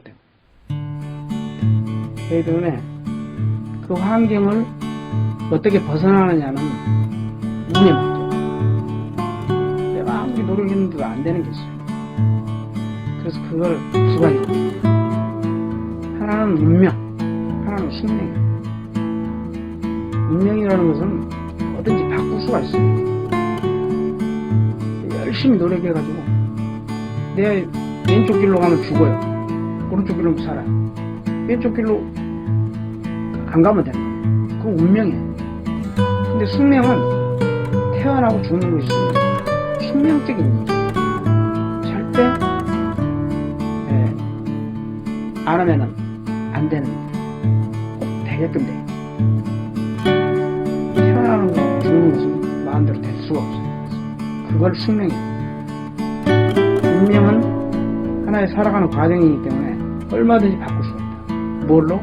때문에. 그렇기 때문에 그 환경을 어떻게 벗어나느냐는 운에 맞죠. 내가 아무리 노력했는데도 안 되는 게 있어요. 그래서 그걸 두 가지. 하나는 운명, 하나는 숙명이에요. 운명이라는 것은 뭐든지 바꿀 수가 있어요. 열심히 노력해가지고 내 왼쪽 길로 가면 죽어요. 오른쪽 길로 살아요. 왼쪽 길로 안 가면 거예요. 그건 운명이에요. 근데 숙명은 태어나고 죽는 것이 있습니다. 숙명적인 일이죠. 절대 예, 안 하면은 안 되는 꼭 되게끔 돼. 태어나는 거 죽는 것은 마음대로 될 수가 없어요. 그걸 숙명이에요. 운명은 하나의 살아가는 과정이기 때문에 얼마든지 바꿀 수가 있다. 뭘로?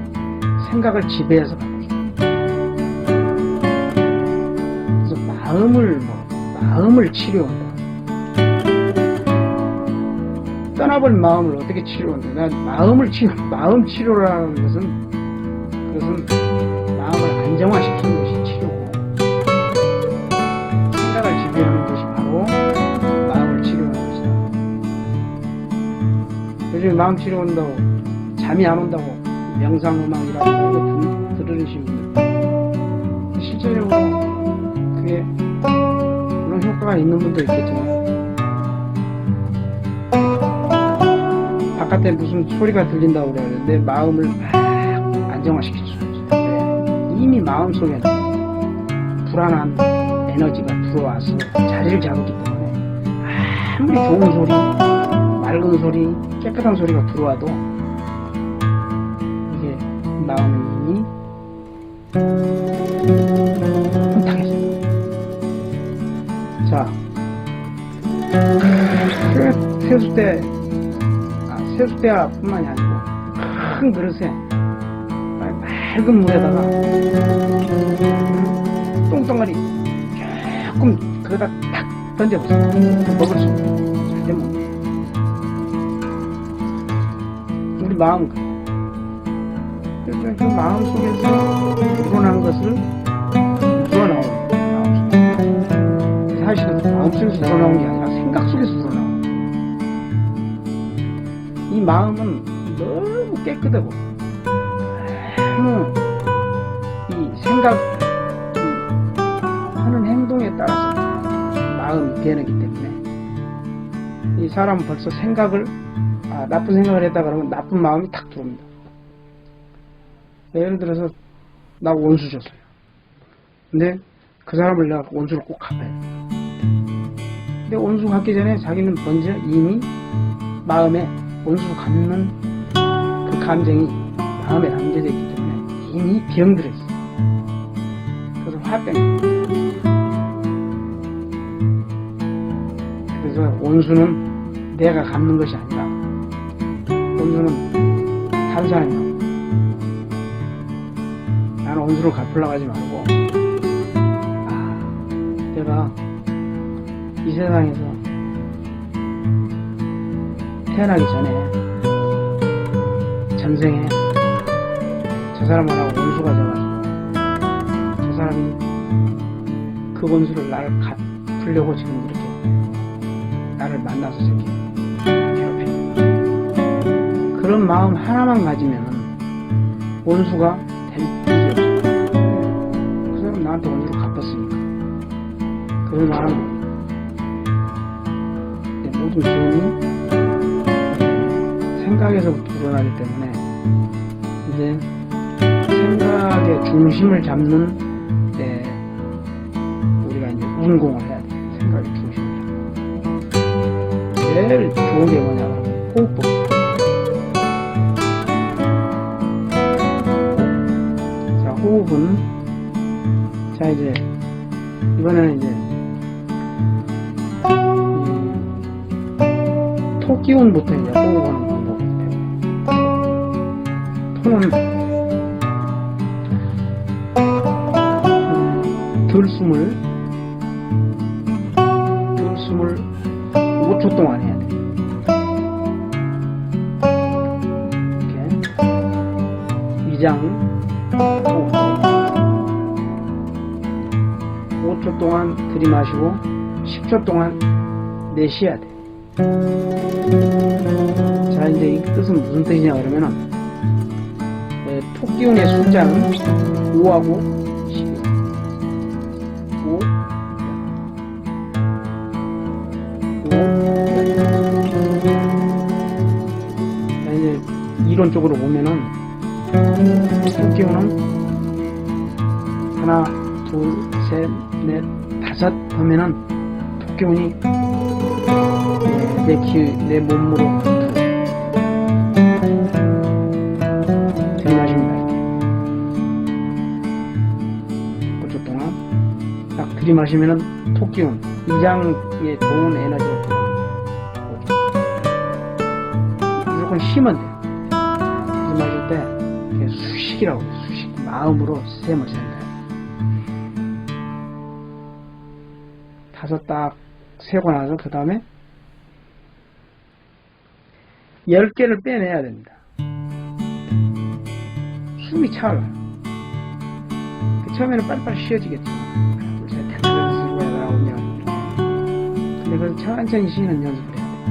생각을 지배해서 바꿀 수 있다. 그래서 마음을 뭐 마음을 치료한다. 떠나버린 마음을 어떻게 치료한다? 난 마음을 치료, 마음 치료라는 것은 그것은 마음을 안정화시키는 것이 치료고 생각을 지배하는 것이 바로 마음을 치료하는 것이다. 요즘 마음 치료한다고 잠이 안 온다고 명상 음악이라고 거 들으시는 분들 실제적으로 그게 그런 효과가 있는 분도 있겠지만 바깥에 무슨 소리가 들린다고 그래요. 내 마음을 막 안정화시킬 수 있어요. 왜? 이미 마음속에는 불안한 에너지가 들어와서 자리를 잡았기 때문에 아무리 좋은 소리, 맑은 소리, 깨끗한 소리가 들어와도 마음이 혼탁해져요. 자, 그 세수대, 아, 세수대뿐만이 아니고 큰 그릇에 맑은 물에다가 똥덩어리 조금 그거다 탁 던져보세요. 먹을 수 되면. 우리 마음 그 마음 속에서 우러난 것을 우러나오는 마음 속에 사실은 마음 속에서 우러나온 게 아니라 생각 속에서 우러나오는 이 마음은 너무 깨끗하고 너무 이 생각 이 하는 행동에 따라서 마음이 변하기 때문에 이 사람은 벌써 생각을 아, 나쁜 생각을 했다 그러면 나쁜 마음이 탁 들어옵니다. 예를 들어서 나 원수 줬어요. 근데 그 사람을 내가 원수를 꼭 갚아야 돼. 근데 원수 갚기 전에 자기는 먼저 이미 마음에 원수 갚는 그 감정이 마음에 담겨져 있기 때문에 이미 병들어 있어요. 그래서 화병. 그래서 원수는 내가 갚는 것이 아니라 원수는 다른 사람이 원수를 갚으려고 하지 말고 아 내가 이 세상에서 태어나기 전에 전생에 저 사람하고 원수가 져가지고 저 사람이 그 원수를 나를 갚으려고 지금 이렇게 나를 만나서 이렇게 괴롭히는. 그런 마음 하나만 가지면은 원수가 나한테 원수를 갚았으니까. 그 말은 내 모든 기운이 생각에서부터 일어나기 때문에 이제 생각의 중심을 잡는 때 우리가 이제 운공을 해야 돼. 생각의 중심을 잡는. 제일 좋은 게 뭐냐면 호흡법. 자, 호흡은 자 이제 이번에는 이제 이 토기운부터 이제 호흡하는 방법을 배워요. 토는 음, 들숨을 들숨을 5초 동안 해야 돼. 이장 호흡 5초 동안 들이마시고 10초 동안 내쉬어야 돼. 자 이제 이 뜻은 무슨 뜻이냐 그러면은 에, 토끼운의 숫자는 5하고 10 5 자, 이제 이론적으로 보면은 토끼운은 하나, 둘, 셋, 넷, 다섯 하면은 토끼운이 내 키, 내 몸으로 들이마십니다. 이렇게. 5초 동안 딱 들이마시면은 토끼운, 이장에 좋은 에너지가 들어오죠. 무조건 쉬면 돼요. 들이마실 때 수식이라고 해요. 수식. 마음으로 셈을 센다. 다섯 딱 세고 나서 그 다음에 열 개를 빼내야 됩니다. 숨이 차요. 그 처음에는 빨리빨리 쉬어지겠죠. 하나, 둘, 셋, 하나, 둘, 셋, 아홉, 열. 근데 그걸 천천히 쉬는 연습을 해야 돼요.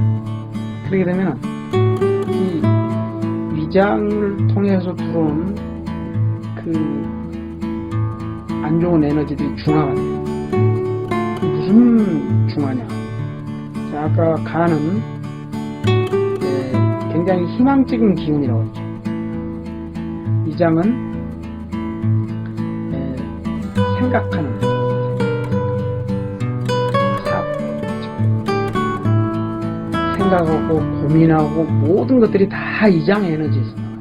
그러게 되면 이 위장을 통해서 들어오는 그안 좋은 에너지들이 중화가 돼요. 무슨 중화냐? 자, 아까 간은 예, 굉장히 희망적인 기운이라고 했죠. 이 장은 예, 생각하는 사- 생각하고 고민하고 모든 것들이 다 이 장의 에너지에서 나와요.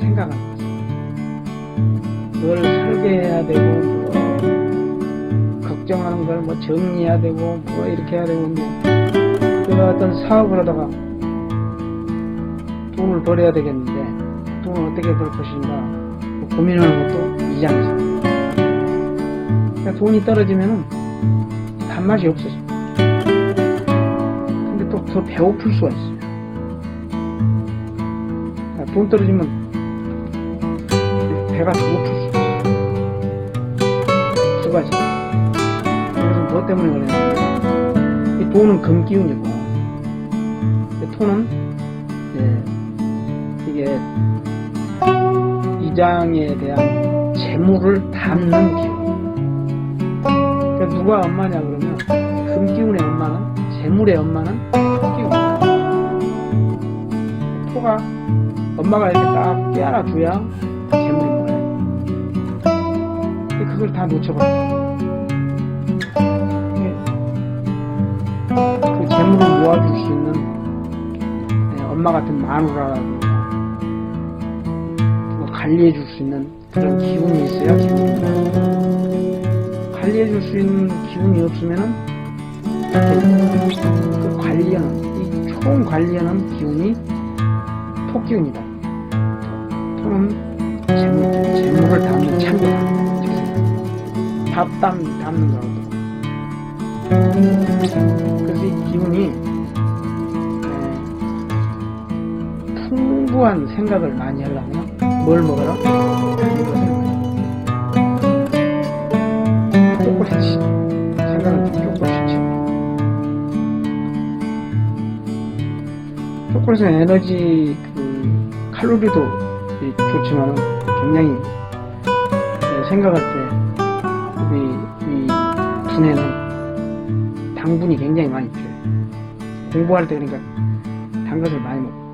생각하는 거죠. 뭘 설계해야 되고 뭐 걱정하는 걸 뭐 정리해야 되고 뭐 이렇게 해야 되고 내가 어떤 사업을 하다가 돈을 벌어야 되겠는데 돈을 어떻게 벌 것인가 뭐 고민하는 것도 이장에서 그러니까 돈이 떨어지면은 단맛이 없어져 근데 또 더 배고플 수가 있어요 그러니까 돈 떨어지면 배가 더 고플 수 있어요 두 가지 때문에 그러냐면 이 돈은 금기운이고 이 톤은 예, 이게 이장에 대한 재물을 담는 기운. 그러니까 누가 엄마냐 그러면 금 기운의 엄마는 재물의 엄마는 토기운. 토가 엄마가 이렇게 딱 깨안아 줘야 재물이. 근데 그걸 다 놓쳐버려. 그 재물을 모아줄 수 있는 네, 엄마 같은 마누라라든가 뭐 관리해 줄 수 있는 그런 기운이 있어야 재물이 모여요. 관리해 줄 수 있는 기운이 없으면은 그, 그 관리하는 이총 관리하는 기운이 토기운이다. 토는 재물, 재물을 담는 창고다. 밥 담, 담는 거라고. 그래서 이 기운이 에, 풍부한 생각을 많이 하려면 뭘 먹어라? 초콜릿이 생각은 좀 초콜릿이 초콜릿은 에너지 그 칼로리도 이 좋지만 굉장히 에, 생각할 때 우리 이 두뇌는 당분이 굉장히 많이 필요해요. 공부할 때 그러니까 단 것을 많이 먹고.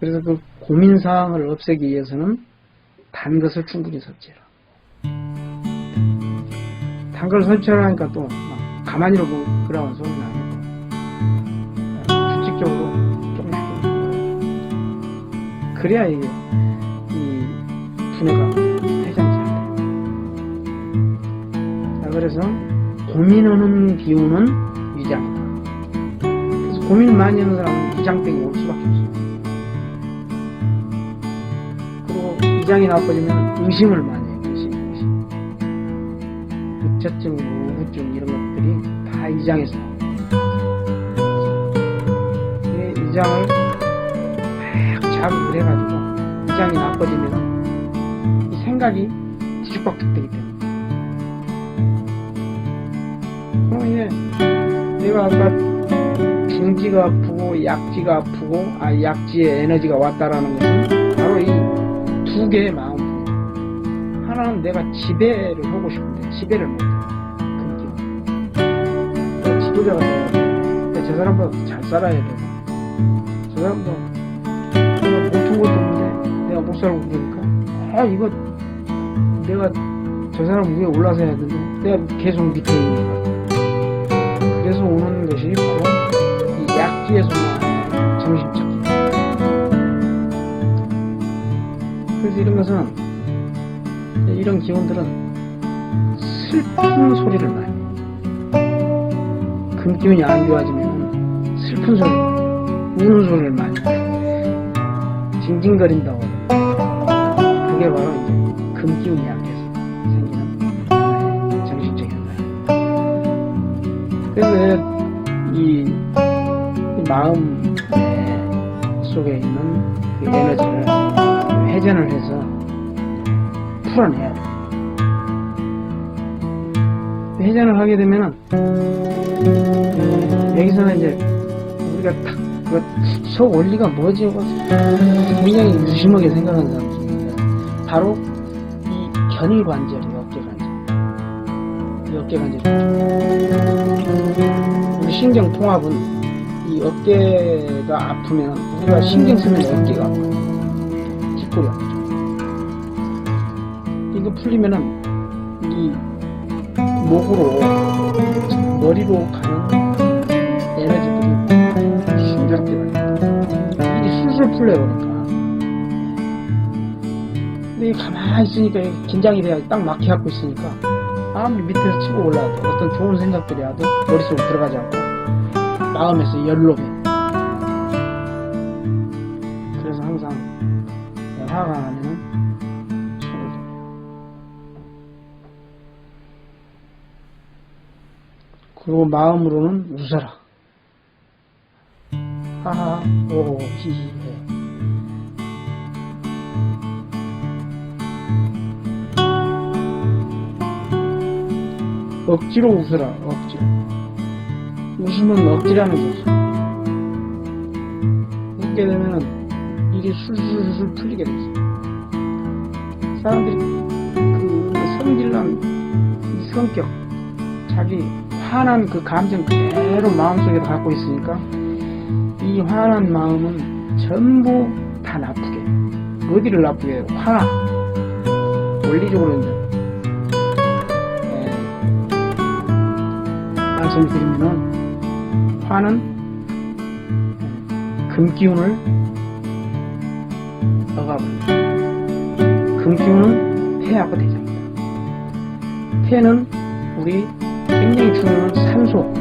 그래서 그 고민 사항을 없애기 위해서는 단 것을 충분히 섭취해라. 단 것을 섭취하라니까 또막 가만히로 뭐 그러는 소리는 아니고 규칙적으로 조금씩 조금씩 그래야 이게 이 두뇌가 그래서 고민하는 기운은 위장이다. 그래서 고민 많이 하는 사람은 위장병이 올 수밖에 없어요. 그리고 위장이 나빠지면 의심을 많이 해요. 의심, 의심. 우처증, 우후증 이런 것들이 다 위장에서 나와요. 이 위장을 막 자극을 해가지고 위장이 나빠지면 이 생각이 뒤죽박죽 되기 때문에 이제 내가 아까 중지가 아프고 약지가 아프고 아 약지에 에너지가 왔다라는 것은 바로 이 두 개의 마음 하나는 내가 지배를 하고 싶은데 지배를 못해. 금기가 내가 지도자가 돼야 돼. 저 사람보다 잘 살아야 되고 저 사람도 내가 못한 것도 없는데 내가 못 살고 그러니까. 아 이거 내가 저 사람 위에 올라서 해야 되는데 내가 계속 밑에 있는 거야 그래서 오는 것이 바로 이 약지에서 나는 정신적 그래서 이런 것은 이런 기운들은 슬픈 소리를 많이 해요. 금기운이 안 좋아지면 슬픈 소리 우는 소리를 많이. 징징거린다고. 그게 바로 이제 금기운이 약 그래서 이, 이 마음 속에 있는 그 에너지를 회전을 해서 풀어내야 돼. 회전을 하게 되면은 음, 여기서는 이제 우리가 딱그속 원리가 뭐지? 굉장히 유심하게 생각하는 사람 있어요. 바로 이 견일 관절이에요. 어깨 관절. 이 어깨 관절. 우리 신경 통합은 이 어깨가 아프면 우리가 신경 쓰면 어깨가. 뒷골이 아프죠. 이거 풀리면은 이 목으로 머리로 가는 에너지들이 순조롭게 이게 술술 풀려요 그러니까 근데 가만히 있으니까 긴장이 돼야 딱 막혀 갖고 있으니까 아무리 밑에서 치고 올라와도 어떤 좋은 생각들이 와도 머릿속으로 들어가지 않고 마음에서 열로배 그래서 항상 화가 나면은 손을 들어요. 그리고 마음으로는 웃어라. 하하, 오, 히히, 해. 억지로 억지로. 웃으면 억지라는 거지. 웃게 되면은 일이 술술술 풀리게 되지. 사람들이 그 성질난 이 성격, 자기 화난 그 감정 그대로 마음속에 갖고 있으니까 이 화난 마음은 전부 다 나쁘게 어디를 나쁘게 해요? 화 원리적으로 이제 예, 말씀을 드리면은 화는 금기운을 억압을 금기운은 폐하고 대장이다 폐는 우리 굉장히 중요한 산소,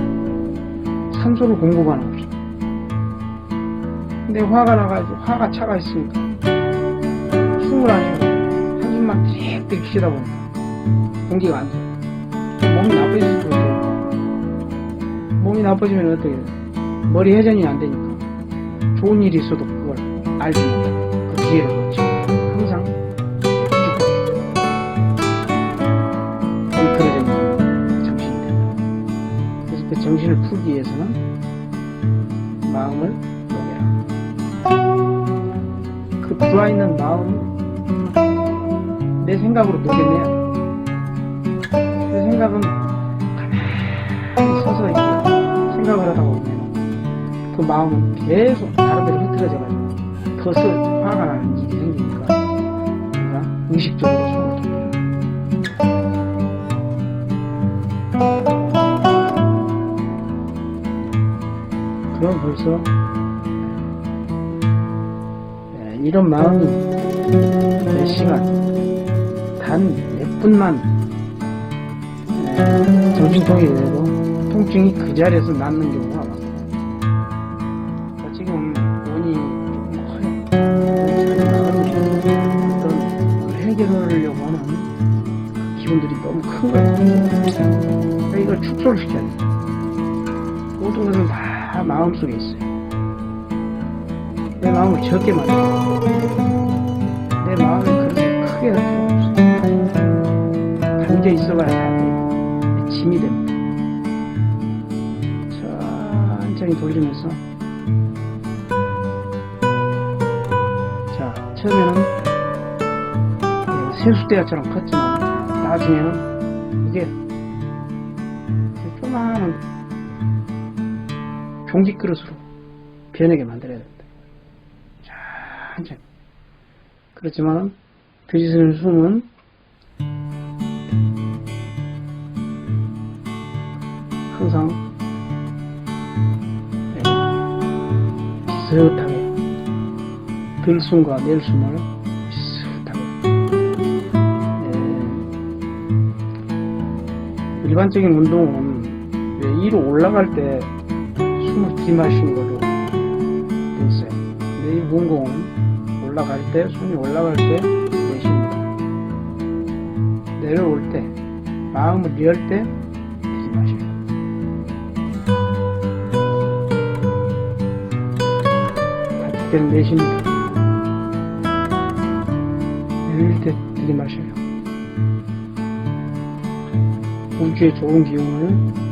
산소를 공급하는 곳이. 근데 화가 나가지고 화가 차가 있으니까 숨을 안 쉬고 한숨만 틱틱 쉬다 보니까 공기가 안 돼. 몸이 나빠질 수도 있고 몸이 나빠지면 어떻게 돼? 머리 회전이 안 되니까 좋은 일이 있어도 그걸 알지 못하고 그 기회를 놓치고 항상 있는 정신이 된다. 그래서 그 정신을 풀기 위해서는 마음을 녹여라. 그 들어있는 마음을 내 생각으로 녹여내야 돼. 그 생각은 가만히 서서 이렇게 생각을 하다 보면 그 마음은 계속 다른 데로 흐트러져가지고 더 써, 화가 나는 일이 생기니까 우리가 의식적으로 손을 돌려라. 그럼 벌써 예, 이런 마음이 몇 시간 단 몇 분만 예, 정신통일이 되고 통증이 그 자리에서 낫는 경우가 많고 어, 지금 원이 조금 커요 어떤 해결을 하려고 하는 그 기분들이 너무 큰 거예요 그러니까 이걸 축소를 시켜야 돼요 모든 것은 다 마음속에 있어요. 내가 마음을 적게 만들어. 내 마음에 그렇게 크게 할 필요 없어요. 담겨 있어봐야 돼. 짐이 됩니다. 천천히 돌리면서. 자, 처음에는 예, 세수대야처럼 컸지만, 나중에는 이게 조그마한 종지 그릇으로 변하게 만들어야 됩니다. 천천히. 그렇지만 들이쓰는 비슷하게 들숨과 낼숨을 비슷하게 예, 일반적인 운동은 왜 위로 올라갈 때 숨을 들이마시는 걸로 돼 있어요. 근데 이 무공은 올라갈 때, 손이 올라갈 때 내쉽니다. 내려올 때, 마음을 열 때 들이마셔요. 때는 내쉽니다. 열릴 때 들이마셔요. 우주의 좋은 기운을